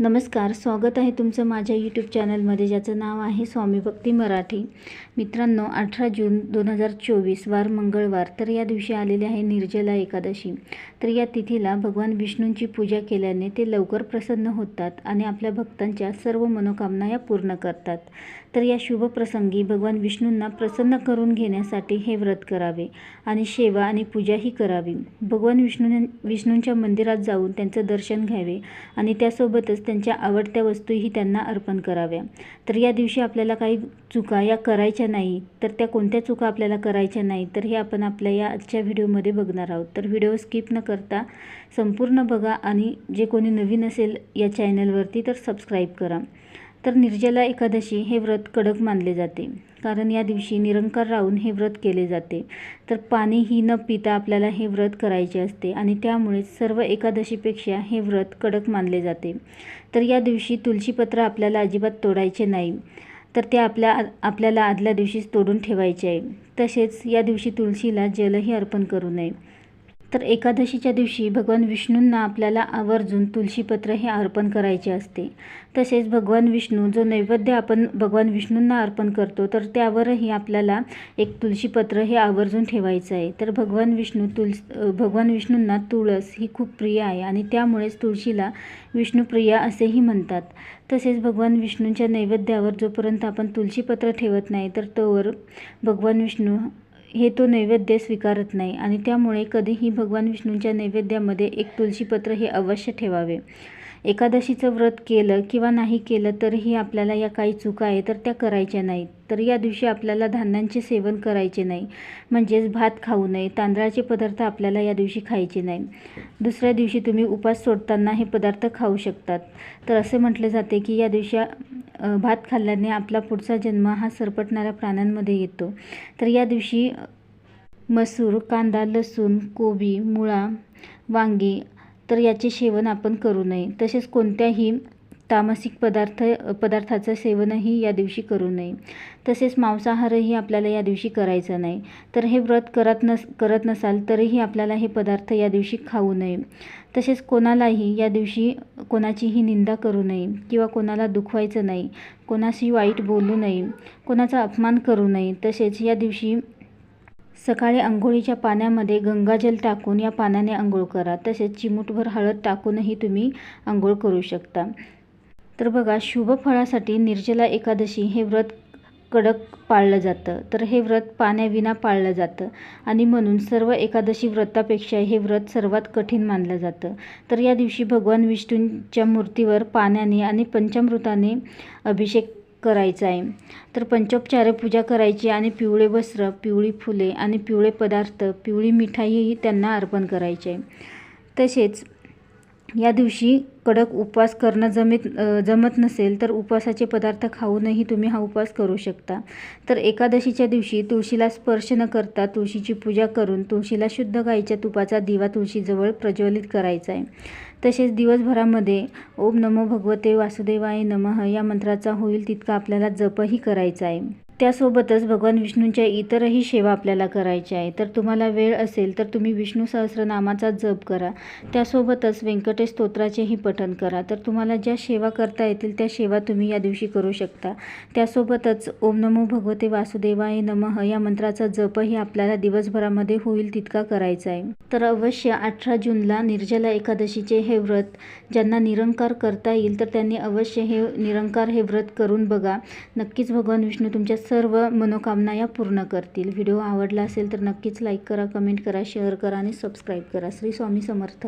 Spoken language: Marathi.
नमस्कार स्वागत आहे तुमचं माझ्या यूट्यूब चॅनलमध्ये ज्याचं नाव आहे स्वामी भक्ती मराठी. मित्रांनो अठरा जून दोन हजार चोवीस वार मंगळवार तर या दिवशी आलेले आहे निर्जला एकादशी. तर या तिथीला भगवान विष्णूंची पूजा केल्याने ते लवकर प्रसन्न होतात आणि आपल्या भक्तांच्या सर्व मनोकामना या पूर्ण करतात. तर या शुभ प्रसंगी भगवान विष्णूंना प्रसन्न करून घेण्यासाठी हे व्रत करावे आणि सेवा आणि पूजाही करावी. भगवान विष्णू विष्णूंच्या मंदिरात जाऊन त्यांचं दर्शन घ्यावे आणि त्यासोबतच त्यांच्या आवडत्या वस्तूही त्यांना अर्पण कराव्या. तर या दिवशी आपल्याला काही चुका या करायच्या नाही तर त्या कोणत्या चुका आपल्याला करायच्या नाही तर हे आपण आपल्या या आजच्या व्हिडिओमध्ये बघणार आहोत. तर व्हिडिओ स्किप न करता संपूर्ण बघा आणि जे कोणी नवीन असेल या चॅनलवरती तर सबस्क्राईब करा. तर निर्जला एकादशी हे व्रत कडक मानले जाते. कारण या दिवशी निरंकार राहून हे व्रत केले जाते. तर पाणीही न पिता आपल्याला हे व्रत करायचे असते आणि त्यामुळे सर्व एकादशीपेक्षा हे व्रत कडक मानले जाते. तर या दिवशी तुळशीपत्र आपल्याला अजिबात तोडायचे नाही. तर ते आपल्या आपल्याला आदल्या दिवशीच तोडून ठेवायचे आहे. तसेच या दिवशी तुळशीला जलही अर्पण करू नये. तर एकादशीच्या दिवशी भगवान विष्णूंना आपल्याला आवर्जून तुळशीपत्र हे अर्पण करायचे असते. तसेच भगवान विष्णू जो नैवेद्य आपण भगवान विष्णूंना अर्पण करतो तर त्यावरही आपल्याला एक तुळशीपत्र हे आवर्जून ठेवायचं आहे. तर भगवान विष्णू तुळस भगवान विष्णूंना तुळस ही खूप प्रिय आहे आणि त्यामुळेच तुळशीला विष्णुप्रिया असेही म्हणतात. तसेच भगवान विष्णूंच्या नैवेद्यावर जोपर्यंत आपण तुळशीपत्र ठेवत नाही तर तोवर भगवान विष्णू हे तो नैवेद्य स्वीकारत नाही आणि त्यामुळे कधीही भगवान विष्णूंच्या नैवेद्यामध्ये एक तुळशीपत्र हे अवश्य ठेवावे. एकादशीचं व्रत केलं किंवा नाही केलं तरीही आपल्याला या काही चुका आहे तर त्या करायच्या नाहीत. तर या दिवशी आपल्याला धान्यांचे सेवन करायचे नाही. म्हणजेच भात खाऊ नये तांदळाचे पदार्थ आपल्याला या दिवशी खायचे नाही. दुसऱ्या दिवशी तुम्ही उपास सोडताना हे पदार्थ खाऊ शकतात. तर असे म्हटले जाते की या दिवशी भात खाल्ल्याने आपला पुढचा जन्म हा सरपटणाऱ्या प्राण्यांमध्ये येतो. तर या दिवशी मसूर कांदा लसूण कोबी मुळा वांगी तर याचे सेवन आपण करू नये. तसेच कोणत्याही तामसिक पदार्थ पदार्थाचं सेवनही या दिवशी करू नये. तसेच मांसाहारही आपल्याला या दिवशी करायचा नाही. तर हे व्रत करत नस करत नसाल तरीही आपल्याला हे पदार्थ या दिवशी खाऊ नये. तसेच कोणालाही या दिवशी कोणाचीही निंदा करू नये किंवा कोणाला दुखवायचं नाही कोणाशी वाईट बोलू नये कोणाचा अपमान करू नये तसेच या दिवशी सकाळी अंघोळीच्या पाण्यामध्ये गंगाजल टाकून या पाण्याने आंघोळ करा. तसेच चिमूटभर हळद टाकूनही तुम्ही आंघोळ करू शकता. तर बघा शुभ फळासाठी निर्जला एकादशी हे व्रत कडक पाळलं जातं. तर हे व्रत पाण्याविना पाळलं जातं. आणि म्हणून सर्व एकादशी व्रतापेक्षा हे व्रत सर्वात कठीण मानलं जातं. तर या दिवशी भगवान विष्णूंच्या मूर्तीवर पाण्याने आणि पंचामृताने अभिषेक करायचा आहे. तर पंचोपचारे पूजा करायची आणि पिवळे वस्त्र पिवळी फुले आणि पिवळे पदार्थ पिवळी मिठाईही त्यांना अर्पण करायचे. आहे तसेच या दिवशी कडक उपवास करणं जमेत जमत नसेल तर उपवासाचे पदार्थ खाऊनही तुम्ही हा उपवास करू शकता. तर एकादशीच्या दिवशी तुळशीला स्पर्श न करता तुळशीची पूजा करून तुळशीला शुद्ध गाईच्या तुपाचा दिवा तुळशीजवळ प्रज्वलित करायचा आहे. तसेच दिवसभरामध्ये ओम नमो भगवते वासुदेवाय नमः या मंत्राचा होईल तितका आपल्याला जपही करायचा आहे. त्यासोबतच भगवान विष्णूंच्या इतरही सेवा आपल्याला करायच्या आहे. तर तुम्हाला वेळ असेल तर तुम्ही विष्णू सहस्रनामाचा जप करा. त्यासोबतच व्यंकटेश स्तोत्राचेही पठण करा. तर तुम्हाला ज्या सेवा करता येतील त्या सेवा तुम्ही या दिवशी करू शकता. त्यासोबतच ओम नमो भगवते वासुदेवाय नमः या मंत्राचा जपही आपल्याला दिवसभरामध्ये होईल तितका करायचा आहे. तर अवश्य अठरा जूनला निर्जला एकादशीचे हे व्रत ज्यांना निरंकार करता येईल तर त्यांनी अवश्य हे निरंकार हे व्रत करून बघा. नक्कीच भगवान विष्णू तुमच्या सर्व मनोकामना या पूर्ण करतील. व्हिडिओ आवडला असेल तर नक्कीच लाईक करा कमेंट करा शेअर करा आणि सबस्क्राईब करा. श्री स्वामी समर्थ.